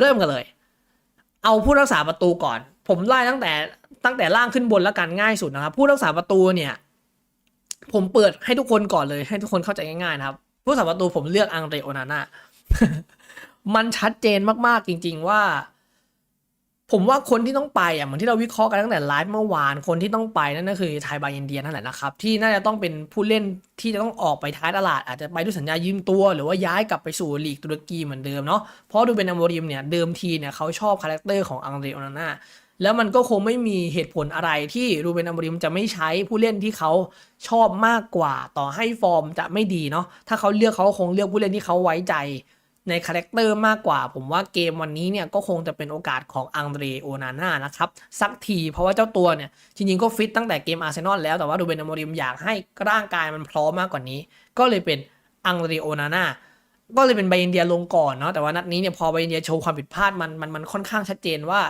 เริ่มกันเลย เอาผู้รักษาประตูก่อน ผมไล่ตั้งแต่ตั้งแต่ล่างขึ้นบนแล้วกันง่ายสุดนะครับ ผู้รักษาประตูเนี่ย ผมเปิดให้ทุกคนก่อนเลย ให้ทุกคนเข้าใจง่ายๆนะครับ ผู้รักษาประตูผมเลือกอังเดรโอนาน่ามันชัดเจนมากๆจริง ๆ ว่า ผมว่าคนที่ต้องไปอะเหมือนที่เราวิเคราะห์กันตั้งแต่ไลฟ์เมื่อวานคนที่ต้องไปนั่นก็คือไทยบายอินเดียนั่นแหละนะครับที่น่าจะต้องเป็นผู้เล่นที่จะต้องออกไปท้ายตลาดอาจจะไปด้วยสัญญายืมตัว หรือว่าย้ายกลับไปสู่ลีกตุรกีเหมือนเดิมเนาะเพราะดูเป็นอโมริมเนี่ยเดิมทีเนี่ยเขาชอบคาแรคเตอร์ของอังเดรโอนาน่าแล้วมันก็คงไม่มีเหตุผลอะไรที่รูเบนอโมบริมจะไม่ใช้ผู้เล่นที่เขาชอบมากกว่า ต่อให้ฟอร์มจะไม่ดีเนาะถ้าเขาเลือกเขาคงเลือกผู้เล่นที่เขาไว้ใจ ในคาแรคเตอร์มากกว่า ผมว่าเกมวันนี้เนี่ยก็คงจะเป็นโอกาสของอังเดรโอนาน่านะครับ สักทีเพราะว่าเจ้าตัวเนี่ยจริงๆก็ฟิตตั้งแต่เกมอาร์เซนอลแล้วแต่ว่าดูเบนอโมริมอยากให้ร่างกายมันพร้อมมากกว่านี้ ก็เลยเป็นอังเดรโอนาน่าก็เลยเป็นไบอินเดียลงก่อนเนาะแต่ว่านัดนี้เนี่ยพอไบอินเดียโชว์ความผิดพลาดมันมันมันค่อนข้างชัดเจนว่า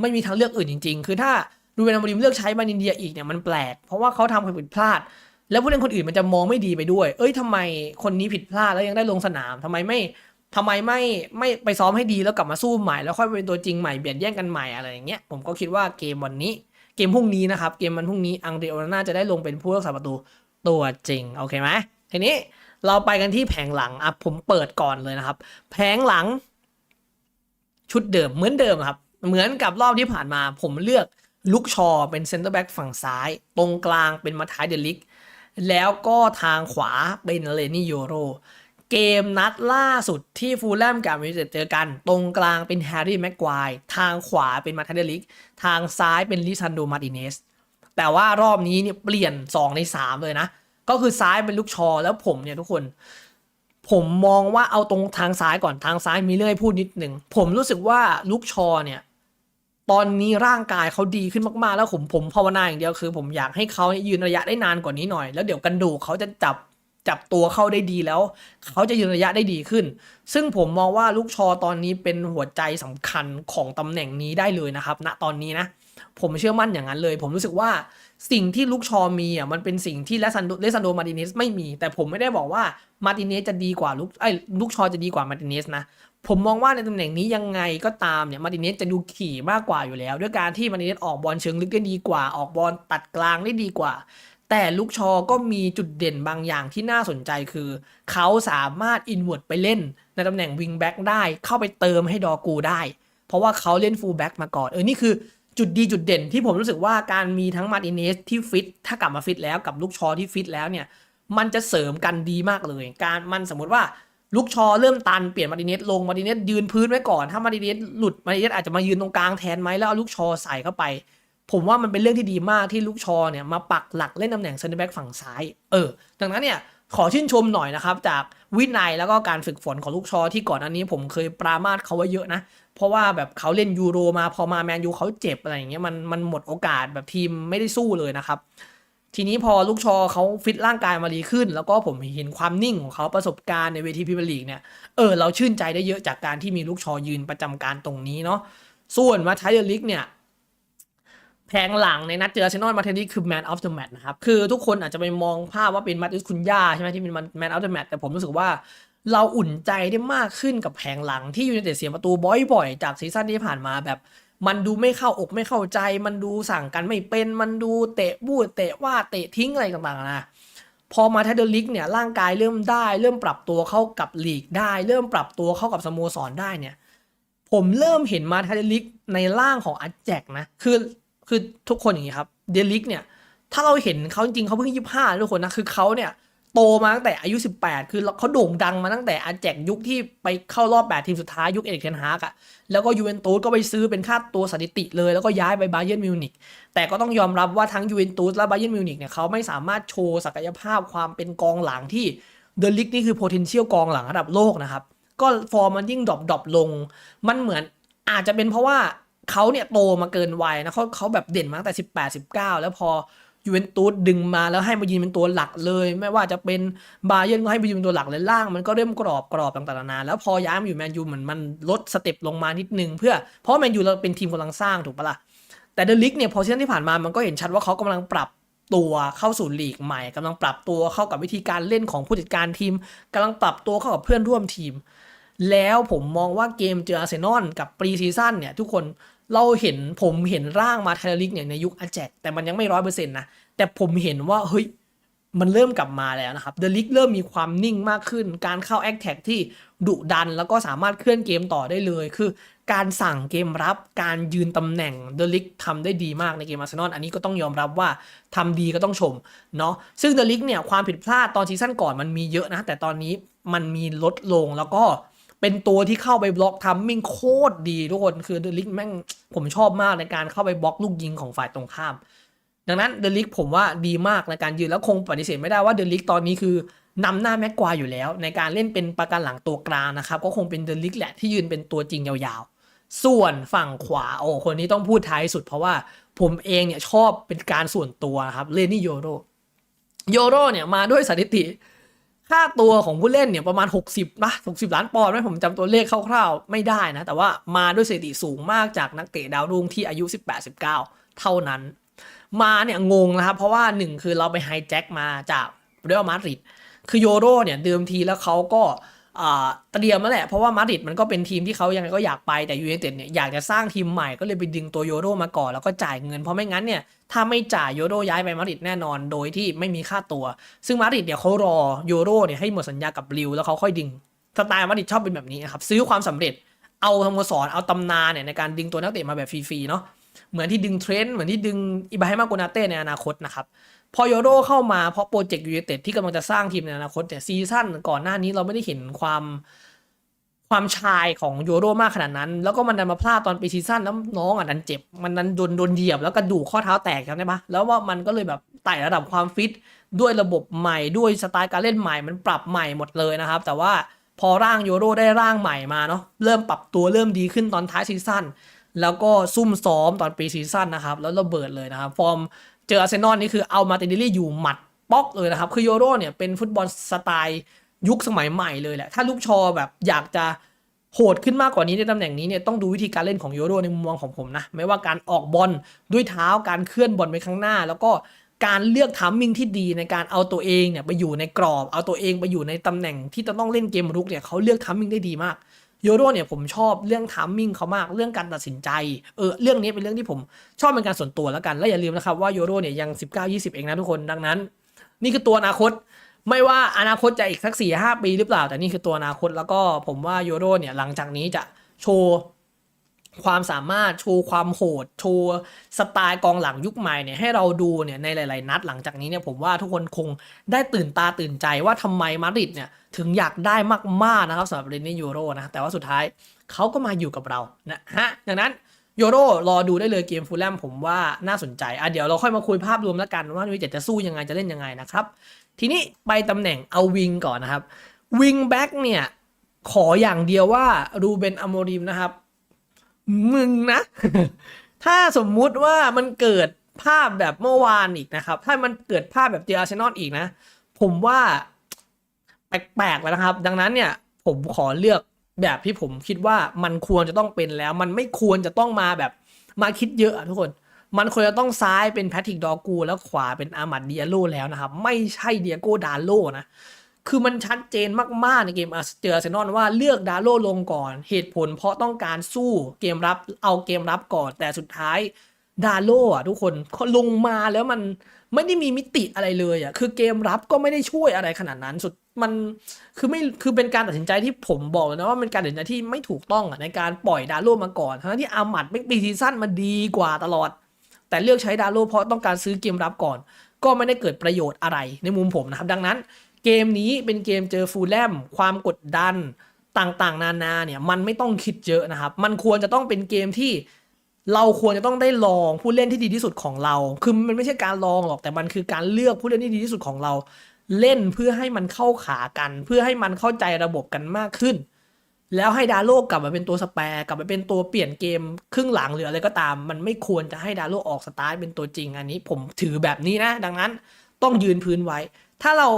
ไม่มีทางเลือกอื่นจริง ๆ คือถ้าดูเบนอโมริมเลือกใช้ไบอินเดียอีกเนี่ยมันแปลก เพราะว่าเขาทำความผิดพลาด แล้วผู้เล่นคนอื่นมันจะมองไม่ดีไปด้วย เอ้ยทำไมคนนี้ผิดพลาดแล้วยังได้ลงสนามทำไมไม่ ทำไมไม่ไม่ไปซ้อมให้ดีแล้วกลับมาสู้ใหม่แล้วค่อยเป็นตัวจริงใหม่เบียดแย่งกันใหม่อะไรอย่างเงี้ยผมก็คิดว่าเกมวันนี้เกมพรุ่งนี้นะครับ เกมวันพรุ่งนี้อังเดโอนาน่าจะได้ลงเป็นผู้รักษาประตูตัวจริงโอเคไหมทีนี้เราไปกันที่แผงหลังอะผมเปิดก่อนเลยนะครับ แผงหลัง ชุดเดิมเหมือนเดิมครับ เหมือนกับรอบที่ผ่านมา ผมเลือกลุกชอเป็นเซนเตอร์แบ็กฝั่งซ้าย ตรงกลางเป็นมาทายเดลิกแล้วก็ทางขวาเป็นเลนี่โยโร เกมนัดล่าสุดที่ฟูลแลมกับมิเตเจอกัน ตรงกลางเป็นแฮร์รี่แม็กควายทางขวาเป็นมาทายเดลิก ทางซ้ายเป็นลิซันโดมาร์ติเนส แต่ว่ารอบนี้เนี่ยเปลี่ยน 2 ใน 3 เลยนะ ก็คือซ้ายเป็นลูกชอแล้วผมเนี่ยทุกคน ผมมองว่าเอาตรงทางซ้ายก่อนทางซ้ายมีเรื่องให้พูดนิดหนึ่ง ผมรู้สึกว่าลูกชอเนี่ยตอนนี้ร่างกายเขาดีขึ้นมากๆ แล้วผมผมภาวนาอย่างเดียวคือ ผมอยากให้เขายืนระยะได้นานกว่านี้หน่อย แล้วเดี๋ยวกันดูเขาจะจับ จับตัวเข้าได้ดีแล้ว เขาจะยืนระยะได้ดีขึ้น ซึ่งผมมองว่าลูกชอตอนนี้เป็นหัวใจสำคัญของตำแหน่งนี้ได้เลยนะครับ ณตอนนี้นะผมเชื่อมั่นอย่างนั้นเลย ผมรู้สึกว่าสิ่งที่ลูกชอมีอะมันเป็นสิ่งที่เลซันโดเลซันโดมาร์ติเนสไม่มี แต่ผมไม่ได้บอกว่ามาร์ติเนสจะดีกว่าลูกไอ้ลูกชอจะดีกว่ามาร์ติเนสนะผมมองว่าในตำแหน่งนี้ยังไงก็ตามเนี่ยมาร์ติเนสจะดูขี่มากกว่าอยู่แล้ว ด้วยการที่มาร์ติเนสออกบอลเชิงลึกได้ดีกว่า ออกบอลตัดกลางได้ดีกว่า แต่ลูกชอก็มีจุดเด่นบางอย่างที่น่าสนใจคือ เขาสามารถอินเว r ร์ดไปเล่นในตำแหน่งวิงแบ็กได้ เข้าไปเติมให้ดอกูได้ เพราะว่าเขาเล่นฟูลแบ็กมาก่อน เออ นี่คือจุดดีจุดเด่นที่ผมรู้สึกว่าการมีทั้งมาร์ตินเนสที่ฟิต ถ้ากลับมาฟิตแล้วกับลูกชอที่ฟิตแล้วเนี่ย มันจะเสริมกันดีมากเลย การมันสมมติว่าลูกชอเริ่มตันเปลี่ยนมาร์ติเนสลงมาร์ติเนสยืนพื้นไว้ก่อน ถ้ามาร์ติเนสหลุดมาร์ติเนสอาจจะมายืนตรงกลางแทนไหมแล้วเอาลูกชอใส่เข้าไป ผมว่ามันเป็นเรื่องที่ดีมากที่ลูกชอเนี่ยมาปักหลักเล่นตำแหน่งเซนเตอร์แบ็กฝั่งซ้าย เออ ดังนั้นเนี่ยขอชื่นชมหน่อยนะครับ จากวินัยแล้วก็การฝึกฝนของลูกชอที่ก่อนอันนี้ผมเคยปรามาสเขาไว้เยอะนะ เพราะว่าแบบเขาเล่นยูโรมาพอมาแมนยูเขาเจ็บอะไรอย่างเงี้ยมันมันหมดโอกาสแบบทีมไม่ได้สู้เลยนะครับ ทีนี้พอลูกชอเขาฟิตร่างกายมาดีขึ้น แล้วก็ผมเห็นความนิ่งของเขาประสบการณ์ในเวทีพรีเมียร์ลีกเนี่ยเออเราชื่นใจได้เยอะจากการที่มีลูกชอยืนประจำการตรงนี้เนาะส่วนมาไทเดอร์ลิกเนี่ย แผงหลังในนัดเจออาร์เซนอลมาเทนนี่คือ man of the match นะครับ คือทุกคนอาจจะไปมองภาพว่าเป็นมาติสคุนย่าใช่ไหมที่เป็น man of the match แต่ผมรู้สึกว่าเราอุ่นใจได้มากขึ้นกับแผงหลังที่ยูไนเต็ดเสียประตูบ่อยๆ จากซีซั่นที่ผ่านมาแบบ มันดูไม่เข้าอกไม่เข้าใจ มันดูสั่งกันไม่เป็นมันดูเตะบูดเตะว่าเตะทิ้งอะไรต่างๆนะพอมาไทเดอร์ลิกเนี่ยร่างกายเริ่มได้ เริ่มปรับตัวเข้ากับลีกได้ เริ่มปรับตัวเข้ากับสโมสรได้เนี่ย ผมเริ่มเห็นมาไทเดอร์ลิกในร่างของอัจแจกนะคือ คือทุกคนอย่างนี้ครับเดลิกเนี่ย ถ้าเราเห็นเขาจริงๆเขาเพิ่งยี่ห้าทุกคนนะ คือเขาเนี่ย โตมาตั้งแต่อายุ 18 คือเขาโด่งดังมาตั้งแต่อาแจกยุคที่ไปเข้ารอบ 8 ทีมสุดท้ายยุคเอริกเทนฮากอะแล้วก็ยูเวนตุสก็ไปซื้อเป็นค่าตัวสถิติเลย แล้วก็ย้ายไปบาเยิร์นมิวนิกแต่ก็ต้องยอมรับว่าทั้งยูเวนตุสและบาเยิร์นมิวนิกเนี่ยเขาไม่สามารถโชว์ศักยภาพความเป็นกองหลังที่เดลิกนี่คือ potential กองหลังระดับโลกนะครับก็ฟอร์มมันยิ่งดรอปดรอปลง มันเหมือนอาจจะเป็นเพราะว่า เขาเนี่ยโตมาเกินวัยนะเขาเขาแบบเด่นมาตั้งแต่18 19แล้วพอยูเวนตุสดึงมาแล้วให้มายืนเป็นตัวหลักเลย ไม่ว่าจะเป็นบาเยิร์นก็ให้มายืนเป็นตัวหลักเลยล่าง มันก็เริ่มกรอบกรอบต่างๆนานาแล้วพอย้ายมาอยู่แมนยูเหมือนมันลดสเต็ปลงมานิดนึงเพื่อเพราะแมนยูเราเป็นทีมกำลังสร้างถูกปะล่ะแต่เดลิกเนี่ยพอซีซั่นที่ผ่านมามันก็เห็นชัดว่าเขากำลังปรับตัวเข้าสู่ลีกใหม่กำลังปรับตัวเข้ากับวิธีการเล่นของผู้จัดการทีมกำลังปรับตัวเข้ากับเพื่อนร่วมทีม แล้วผมมองว่าเกมเจออาร์เซนอลกับปรีซีซั่นเนี่ยทุกคน เราเห็นผมเห็นร่างมาไทยลิกเนี่ยในยุคอาแจกแต่มันยังไม่ร้อยเปอร์เซ็นต์นะ แต่ผมเห็นว่าเฮ้ยมันเริ่มกลับมาแล้วนะครับเดลิกเริ่มมีความนิ่งมากขึ้น การเข้าแอคแท็กที่ดุดัน แล้วก็สามารถเคลื่อนเกมต่อได้เลย คือการสั่งเกมรับ การยืนตำแหน่งเดลิกทำได้ดีมากในเกมอาร์เซนอลอันนี้ก็ต้องยอมรับว่าทำดีก็ต้องชมเนาะซึ่งเดลิกเนี่ยความผิดพลาดตอนซีซั่นก่อนมันมีเยอะนะ แต่ตอนนี้มันมีลดลงแล้วก็ เป็นตัวที่เข้าไปบล็อกทัมมิ่งโคตรดีทุกคนคือเดลิกแม่งผมชอบมากในการเข้าไปบล็อกลูกยิงของฝ่ายตรงข้าม ดังนั้นเดลิกผมว่าดีมากในการยืนแล้วคงปฏิเสธไม่ได้ว่าเดลิกตอนนี้คือนำหน้าแม็กควายอยู่แล้ว ในการเล่นเป็นประกันหลังตัวกลางนะครับ ก็คงเป็นเดลิกแหละที่ยืนเป็นตัวจริงยาวๆ ส่วนฝั่งขวาโอ้คนนี้ต้องพูดท้ายสุดเพราะว่าผมเองเนี่ยชอบเป็นการส่วนตัวครับเลนี่โยโรโยโรเนี่ยมาด้วยสถิติ ค่าตัวของผู้เล่นเนี่ยประมาณ 60นะ60 ล้านปอนด์ไหมผมจำตัวเลขคร่าวๆ ไม่ได้นะ แต่ว่ามาด้วยสถิติสูงมากจากนักเตะดาวรุ่งที่อายุ 18-19 เท่านั้น มาเนี่ยงงนะครับ เพราะว่าหนึ่งคือเราไปไฮแจ็คมาจากเรอัลมาดริดคือโยโรเนี่ยเดิมทีแล้วเขาก็ เตรียมมาแหละ เพราะว่ามาดริดมันก็เป็นทีมที่เขายังไงก็อยากไปแต่ยูไนเต็ดเนี่ยอยากจะสร้างทีมใหม่ก็เลยไปดึงตัวโยโรมาก่อน แล้วก็จ่ายเงินเพราะไม่งั้นเนี่ยถ้าไม่จ่ายโยโรย้ายไปมาดริดแน่นอนโดยที่ไม่มีค่าตัว ซึ่งมาดริดเนี่ยเขารอโยโรเนี่ยให้หมดสัญญากับลิวแล้วเขาค่อยดึงสไตล์มาดริดชอบเป็นแบบนี้นะครับซื้อความสำเร็จเอาสโมสรเอาตำนานเนี่ยในการดึงตัวนักเตะมาแบบฟรีๆเนาะเหมือนที่ดึงเทรนด์เหมือนที่ดึงอิบราฮิมาโกนาเต้ในอนาคตนะครับ พอโยโรเข้ามาเพราะโปรเจกต์ยู i นเต็ดที่กำลังจะสร้างทีมในอนาคตเนี่ยซีซั่นก่อนหน้านี้เราไม่ได้เห็นความความชายของโยโรมากขนาดนั้น แล้วก็มันดันมาพลาดตอนปีซีซั่นแล้วน้องอะดันเจ็บ มันดันโดนโดนเหยียบ แล้วกระดูกข้อเท้าแตกจำได้ปะแล้วว่ามันก็เลยแบบไต่ระดับความฟิตด้วยระบบใหม่ด้วยสไตล์การเล่นใหม่มันปรับใหม่หมดเลยนะครับ แต่ว่าพอร่างโยโรได้ร่างใหม่มาเนาะเริ่มปรับตัวเริ่มดีขึ้นตอนท้ายซีซั่นแล้วก็ซุ่มซ้อมตอนปีซีซั่นนะครับแล้วระเบิดเลยนะครับฟอร์ม เจออาร์เซนอลนี่คือเอามาตินดิลี่อยู่หมัดป๊อกเลยนะครับ คือโยโรเนี่ยเป็นฟุตบอลสไตล์ยุคสมัยใหม่เลยแหละ ถ้าลูกชอแบบอยากจะโหดขึ้นมากกว่านี้ในตำแหน่งนี้เนี่ยต้องดูวิธีการเล่นของโยโรในมุมมองของผมนะ ไม่ว่าการออกบอลด้วยเท้าการเคลื่อนบอลไปข้างหน้า แล้วก็การเลือกทัมมิ่งที่ดีในการเอาตัวเองเนี่ยไปอยู่ในกรอบ เอาตัวเองไปอยู่ในตำแหน่งที่จะต้องเล่นเกมรุกเนี่ยเขาเลือกทัมมิ่งได้ดีมาก โยโรเนี่ยผมชอบเรื่องทามมิ่งเขามากเรื่องการตัดสินใจเออเรื่องนี้เป็นเรื่องที่ผมชอบเป็นการส่วนตัวแล้วกัน และอย่าลืมนะครับว่าโยโรเนี่ยยัง 19-20 เองนะทุกคนดังนั้น นี่คือตัวอนาคตไม่ว่าอนาคตจะอีกสัก4 5ปีหรือเปล่า แต่นี่คือตัวอนาคตแล้วก็ผมว่าโยโรเนี่ยหลังจากนี้จะโชว์ ความสามารถโชว์ความโหดโชว์สไตล์กองหลังยุคใหม่เนี่ยให้เราดูเนี่ยในหลาย ๆ นัดหลังจากนี้เนี่ยผมว่าทุกคนคงได้ตื่นตาตื่นใจว่าทำไมมาดริดเนี่ยถึงอยากได้มาก ๆ นะครับสำหรับเรนนี่ยูโรนะแต่ว่าสุดท้ายเขาก็มาอยู่กับเรานะฮะดังนั้นโยโรรอดูได้เลยเกมฟูลแลมผมว่าน่าสนใจอะเดี๋ยวเราค่อยมาคุยภาพรวมแล้วกันว่าวิจจะสู้ยังไงจะเล่นยังไงนะครับ ทีนี้ไปตำแหน่งเอาวิงก่อนนะครับวิงแบ็กเนี่ยขออย่างเดียวว่ารูเบนอโมริมนะครับ มึงนะ ถ้าสมมุติว่ามันเกิดภาพแบบเมื่อวานอีกนะครับ ถ้ามันเกิดภาพแบบเจออาร์เซนอลอีกนะ ผมว่าแปลกๆแล้วนะครับ ดังนั้นเนี่ยผมขอเลือกแบบที่ผมคิดว่ามันควรจะต้องเป็นแล้ว มันไม่ควรจะต้องมาแบบมาคิดเยอะทุกคน มันควรจะต้องซ้ายเป็นแพทริกดอกู แล้วขวาเป็นอามัดเดียโลแล้วนะครับ ไม่ใช่เดียโกดาโลนะ คือมันชัดเจนมาก ๆ ในเกมเจออาร์เซนอลว่าเลือกดาโลลงก่อน เหตุผลเพราะต้องการสู้เกมรับเอาเกมรับก่อน แต่สุดท้ายดาโลอะทุกคนเขาลงมาแล้วมันไม่ได้มีมิติอะไรเลยอะคือเกมรับก็ไม่ได้ช่วยอะไรขนาดนั้นสุดมันคือไม่คือเป็นการตัดสินใจที่ผมบอกเลยนะว่าเป็นการตัดสินใจที่ไม่ถูกต้องอะในการปล่อยดาโลมาก่อนทั้งที่อามัดเป็นปีซีซั่นมาดีกว่าตลอด แต่เลือกใช้ดาโลเพราะต้องการซื้อเกมรับก่อน ก็ไม่ได้เกิดประโยชน์อะไรในมุมผมนะครับดังนั้น เกมนี้เป็นเกมเจอฟูลแลมความกดดันต่างๆ นานาเนี่ยมันไม่ต้องคิดเยอะนะครับ มันควรจะต้องเป็นเกมที่เราควรจะต้องได้ลองผู้เล่นที่ดีที่สุดของเรา คือมันไม่ใช่การลองหรอกแต่มันคือการเลือกผู้เล่นที่ดีที่สุดของเรา เล่นเพื่อให้มันเข้าขากัน เพื่อให้มันเข้าใจระบบกันมากขึ้น แล้วให้ดาโลกลับมาเป็นตัวสแปร์กลับมาเป็นตัวเปลี่ยนเกมครึ่งหลังหรืออะไรก็ตาม มันไม่ควรจะให้ดาโลออกสตาร์ทเป็นตัวจริงอันนี้ ผมถือแบบนี้นะ ดังนั้นต้องยืนพื้นไว้ ถ้าเรา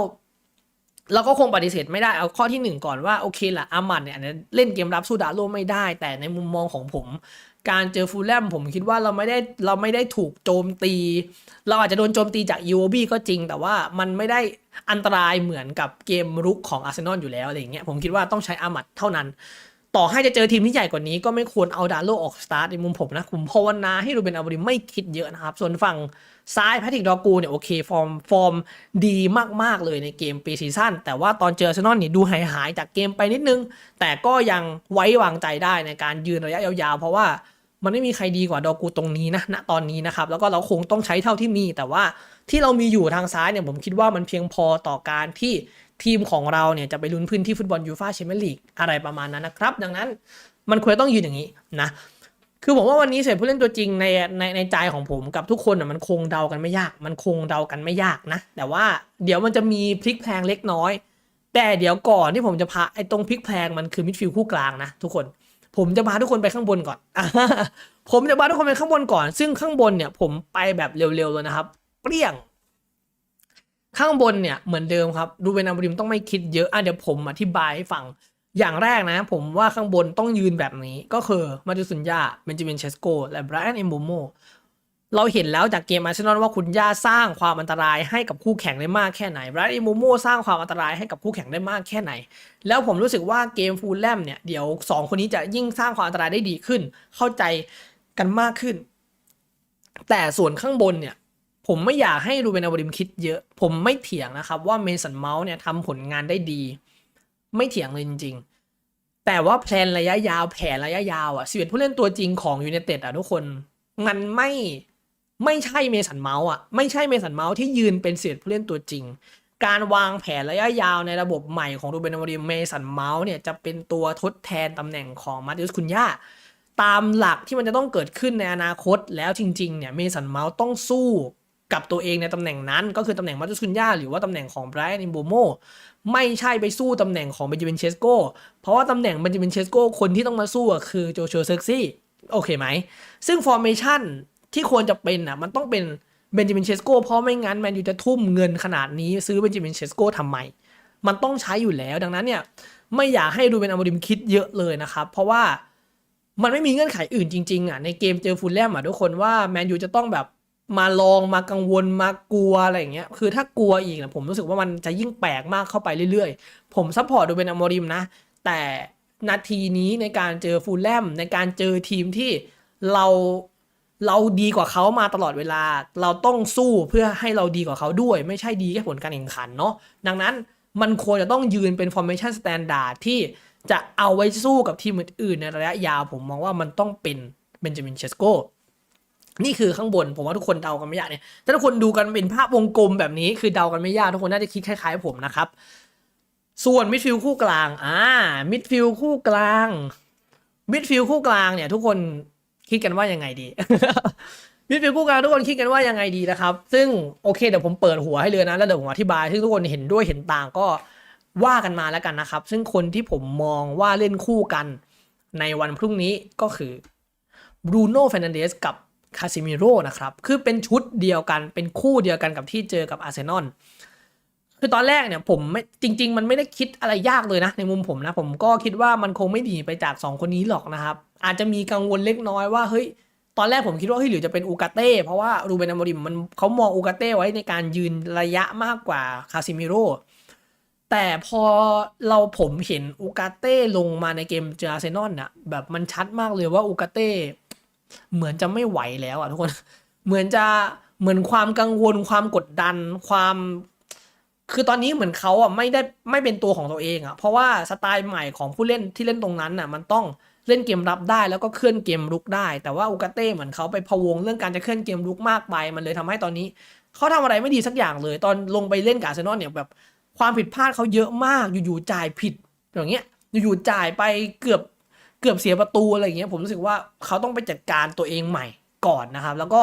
เราก็คงปฏิเสธไม่ได้เอาข้อที่หนึ่งก่อนว่าโอเคละอามันเนี่ยเล่นเกมรับสู้ดาโลไม่ได้ แต่ในมุมมองของผม การเจอฟูลแลมผมคิดว่าเราไม่ได้เราไม่ได้ถูกโจมตี เราอาจจะโดนโจมตีจาก UOB ก็จริง แต่ว่ามันไม่ได้อันตรายเหมือนกับเกมรุกของอาร์เซนอลอยู่แล้วอะไรอย่างเงี้ยผมคิดว่าต้องใช้อามัดเท่านั้น ต่อให้จะเจอทีมที่ใหญ่กว่านี้ก็ไม่ควรเอาดาโลออกสตาร์ทในมุมผมนะผมภาวนาให้รูเบนอาบริไม่คิดเยอะนะครับส่วนฝั่ง ซ้ายแพทริกดอกูเนี่ยโอเคฟอร์มฟอร์มดีมาก ๆ เลยในเกมปีซีซั่นแต่ว่าตอนเจอเซนอลเนี่ยดูหายหายจากเกมไปนิดนึง แต่ก็ยังไว้วางใจได้ในการยืนระยะยาวๆ เพราะว่ามันไม่มีใครดีกว่าดอกูตรงนี้นะณตอนนี้นะครับ แล้วก็เราคงต้องใช้เท่าที่มี แต่ว่าที่เรามีอยู่ทางซ้ายเนี่ยผมคิดว่ามันเพียงพอต่อการที่ทีมของเราเนี่ยจะไปลุ้นพื้นที่ฟุตบอลยูฟ่าแชมเปี้ยนลีกอะไรประมาณนั้นนะครับ ดังนั้นมันควรต้องยืนอย่างนี้นะ คือผมว่าวันนี้เสร็จผู้เล่นตัวจริงในในในใจของผมกับทุกคนอะมันคงเดากันไม่ยาก มันคงเดากันไม่ยากนะ แต่ว่าเดี๋ยวมันจะมีพลิกแพลงเล็กน้อย แต่เดี๋ยวก่อนที่ผมจะพาไอ้ตรงพลิกแพลงมันคือมิดฟิลด์คู่กลางนะทุกคน ผมจะพาทุกคนไปข้างบนก่อนผมจะพาทุกคนไปข้างบนก่อน ซึ่งข้างบนเนี่ย ผมไปแบบเร็วๆเลยนะครับ เปรี้ยง ข้างบนเนี่ยเหมือนเดิมครับดูเวนอาบริมต้องไม่คิดเยอะอะเดี๋ยวผมอธิบายให้ฟัง อย่างแรกนะ ผมว่าข้างบนต้องยืนแบบนี้ก็คือมาดูสุนยาเบนจามินเชสโก และไบรอันเอมโบโมเราเห็นแล้วจากเกมอาร์เซนอลว่าคุณย่าสร้างความอันตรายให้กับคู่แข่งได้มากแค่ไหนไบรอันเอมโบโมสร้างความอันตรายให้กับคู่แข่งได้มากแค่ไหน แล้วผมรู้สึกว่าเกมฟูลแลมเนี่ยเดี๋ยวสองคนนี้จะยิ่งสร้างความอันตรายได้ดีขึ้น เข้าใจกันมากขึ้น แต่ส่วนข้างบนเนี่ยผมไม่อยากให้รูเบนอาบริมคิดเยอะ ผมไม่เถียงนะครับว่าเมสันเมาส์เนี่ยทำผลงานได้ดี ไม่เถียงเลยจริง ๆ แต่ว่าแพลนระยะยาวแผนระยะยาวอะสิบเอ็ดผู้เล่นตัวจริงของยูเนเต็ดอะทุกคนมันไม่ไม่ใช่เมสันเมาส์อะไม่ใช่เมสันเมาส์ที่ยืนเป็นสิบเอ็ดผู้เล่นตัวจริง การวางแผนระยะยาวในระบบใหม่ของรูเบนอาริมเมสันเมาส์เนี่ยจะเป็นตัวทดแทนตำแหน่งของมาติอุสคุนยาตามหลักที่มันจะต้องเกิดขึ้นในอนาคตแล้วจริงๆเนี่ยเมสันเมาส์ต้องสู้ กับตัวเองในตำแหน่งนั้น ก็คือตำแหน่งมาตุสคุนยาหรือว่าตำแหน่งของไบรอันอิมโบโมไม่ใช่ไปสู้ตำแหน่งของเบนจามินเชสโกเพราะว่าตำแหน่งเบนจามินเชสโกคนที่ต้องมาสู้คือโจชัวเซกซี่โอเคไหม ซึ่งฟอร์เมชันที่ควรจะเป็นอะมันต้องเป็นเบนจามินเชสโกเพราะไม่งั้นแมนยูจะทุ่มเงินขนาดนี้ซื้อเบนจามินเชสโกทำไม มันต้องใช้อยู่แล้วดังนั้นเนี่ยไม่อยากให้ดูเป็นอมริมคิดเยอะเลยนะครับ เพราะว่ามันไม่มีเงื่อนไขอื่นจริงๆอะในเกมเจอฟูลแลมอะทุกคนว่าแมนยูจะต้องแบบ มาลองมากังวลมากลัวอะไรอย่างเงี้ย คือถ้ากลัวอีกนะผมรู้สึกว่ามันจะยิ่งแปลกมากเข้าไปเรื่อยๆ ผมซัพพอร์ตดูเป็นอมริมนะ แต่นาทีนี้ในการเจอฟูลแลมในการเจอทีมที่เราเราดีกว่าเขามาตลอดเวลา เราต้องสู้เพื่อให้เราดีกว่าเขาด้วย ไม่ใช่ดีแค่ผลการแข่งขันเนาะดังนั้นมันควรจะต้องยืนเป็น formation standard ที่จะเอาไว้สู้กับทีมอื่นๆในระยะยาว ผมมองว่ามันต้องเป็นเบนจามินเชสโก นี่คือข้างบนผมว่าทุกคนเดากันไม่ยากเนี่ยถ้าทุกคนดูกันเป็นภาพวงกลมแบบนี้คือเดากันไม่ยากทุกคนน่าจะคิดคล้ายๆผมนะครับ ส่วนมิดฟิลคู่กลางอ่ามิดฟิลคู่กลางมิดฟิลคู่กลางเนี่ยทุกคนคิดกันว่ายังไงดีมิดฟิลคู่กลางทุกคนคิดกันว่ายังไงดีนะครับ ซึ่งโอเคเดี๋ยวผมเปิดหัวให้เลยนะแล้วเดี๋ยวผมอธิบายซึ่งทุกคนเห็นด้วยเห็นต่างก็ว่ากันมาแล้วกันนะครับ ซึ่งคนที่ผมมองว่าเล่นคู่กันในวันพรุ่งนี้ก็คือ บรูโน่เฟรนันเดสกับ คาซิมิโร่นะครับ คือเป็นชุดเดียวกัน เป็นคู่เดียวกันกับที่เจอกับอาร์เซนอล คือตอนแรกเนี่ยผมไม่จริง ๆ มันไม่ได้คิดอะไรยากเลยนะ ในมุมผมนะ ผมก็คิดว่ามันคงไม่หนีไปจาก 2 คนนี้หรอกนะครับ อาจจะมีกังวลเล็กน้อยว่าเฮ้ยตอนแรกผมคิดว่าเฮ้ยหรือจะเป็นอูกาเต้เพราะว่ารูเบนอมอริมมันเขามองอูกาเต้ไว้ในการยืนระยะมากกว่าคาซิมิโร่แต่พอเราผมเห็นอูกาเต้ลงมาในเกมเจออาร์เซนอลน่ะแบบมันชัดมากเลยว่าอูกาเต้ เหมือนจะไม่ไหวแล้วอะทุกคน เหมือนจะเหมือนความกังวลความกดดันความ คือตอนนี้เหมือนเขาอะไม่ได้ไม่เป็นตัวของตัวเองอะเพราะว่าสไตล์ใหม่ของผู้เล่นที่เล่นตรงนั้นน่ะ มันต้องเล่นเกมรับได้แล้วก็เคลื่อนเกมรุกได้ แต่ว่าอูกาเต้เหมือนเขาไปพะวงเรื่องการจะเคลื่อนเกมรุกมากไป มันเลยทำให้ตอนนี้เขาทำอะไรไม่ดีสักอย่างเลย ตอนลงไปเล่นกับอาร์เซนอลเนี่ยแบบความผิดพลาดเขาเยอะมากอยู่ๆจ่ายผิดอย่างเงี้ยอยู่ๆจ่ายไปเกือบ เกือบเสียประตูอะไรอย่างเงี้ยผมรู้สึกว่าเขาต้องไปจัดการตัวเองใหม่ก่อนนะครับ แล้วก็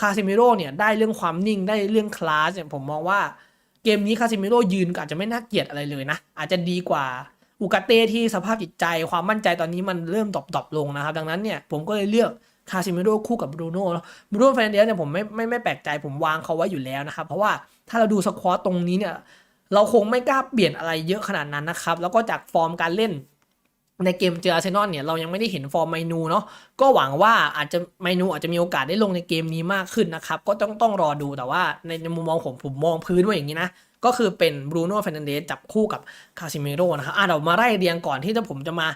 คาซิมิโร่เนี่ยได้เรื่องความนิ่งได้เรื่องคลาสเนี่ยผมมองว่าเกมนี้คาซิมิโร่ยืนอาจจะไม่น่าเกลียดอะไรเลยนะ อาจจะดีกว่าอูกาเต้ที่สภาพจิตใจความมั่นใจตอนนี้มันเริ่มดรอปลงนะครับ ดังนั้นเนี่ยผมก็เลยเลือกคาซิมิโร่คู่กับบรูโน่บรูโน่แฟนเดสเนี่ยผมไม่ไม่ไม่แปลกใจผมวางเขาไว้อยู่แล้วนะครับ เพราะว่าถ้าเราดูสควอตตรงนี้เนี่ย เราคงไม่กล้าเปลี่ยนอะไรเยอะขนาดนั้นนะครับ แล้วก็จากฟอร์มการเล่น ในเกมเจออาร์เซนอลเนี่ยเรายังไม่ได้เห็นฟอร์มไมนูเนาะก็หวังว่าอาจจะไมนูอาจจะมีโอกาสได้ลงในเกมนี้มากขึ้นนะครับ ก็ต้องต้องรอดูแต่ว่าในมุมมองผมผมมองพื้นไว้อย่างนี้นะก็คือเป็นบรูโน่เฟรนันเดสจับคู่กับคาซิเมโร่นะครับอะเดี๋ยวมาไล่เรียงก่อนที่จะผมจะมา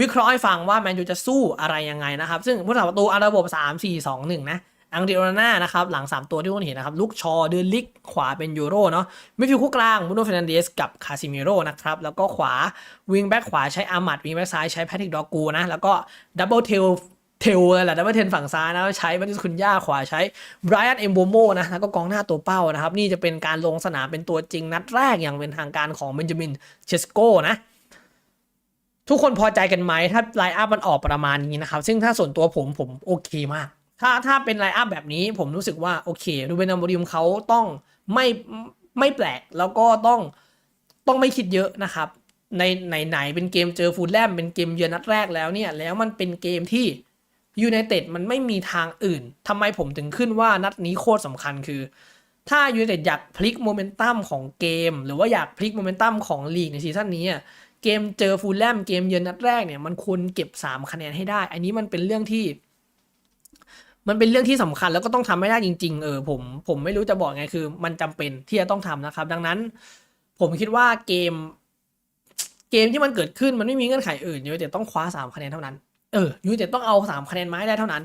วิเคราะห์ให้ฟังว่าแมนยูจะสู้อะไรยังไงนะครับ ซึ่งผู้สาประตูอาระบบ 3 4 2 1 นะ อังเดโอนาน่านะครับหลัง 3 ตัวที่คุณเห็นนะครับลูกชอเดือนลิกขวาเป็นยูโรเนาะมิดฟิลด์คู่กลางบรูโนเฟรนันเดสกับคาซิเมโร่นะครับแล้วก็ขวาวิงแบ็กขวาใช้อามัดวิงแบ็กซ้ายใช้แพทริกดอกูนะแล้วก็ดับเบิลเทลเทลเลยแหละดับเบิลเทนฝั่งซ้ายนะใช้บัติสคุนย่าขวาใช้ไบรอันเอมโบโมนะแล้วก็กองหน้าตัวเป้านะครับนี่จะเป็นการลงสนามเป็นตัวจริงนัดแรกอย่างเป็นทางการของเบนจามินเชสโกนะทุกคนพอใจกันไหมถ้าไลน์อัพมันออกประมาณนี้นะครับซึ่งถ้าส่วนตัวผมผมโอเคมาก ถ้าถ้าเป็นไลน์อัพแบบนี้ผมรู้สึกว่าโอเครูเบนอมบริมเขาต้องไม่ไม่แปลกแล้วก็ต้องต้องไม่คิดเยอะนะครับ ในไหนไหนเป็นเกมเจอฟูลแลมเป็นเกมเยือนนัดแรกแล้วเนี่ย แล้วมันเป็นเกมที่ยูไนเต็ดมันไม่มีทางอื่นทำไมผมถึงขึ้นว่านัดนี้โคตรสำคัญคือ ถ้ายูไนเต็ดอยากพลิกโมเมนตัมของเกม หรือว่าอยากพลิกโมเมนตัมของลีกในซีซั่นนี้เกมเจอฟูลแลมเกมเยือนนัดแรกเนี่ยมันควรเก็บ 3 คะแนนให้ได้ อันนี้มันเป็นเรื่องที่ มันเป็นเรื่องที่สำคัญแล้วก็ต้องทำให้ได้จริง ๆ เออผมผมไม่รู้จะบอกไงคือ มันจำเป็นที่จะต้องทำนะครับ ดังนั้น ผมคิดว่าเกม เกมที่มันเกิดขึ้นมันไม่มีเงื่อนไขอื่นยูไนเต็ดต้องคว้า3คะแนนเท่านั้นเออยูไนเต็ดต้องเอา3คะแนนมาให้ได้เท่านั้น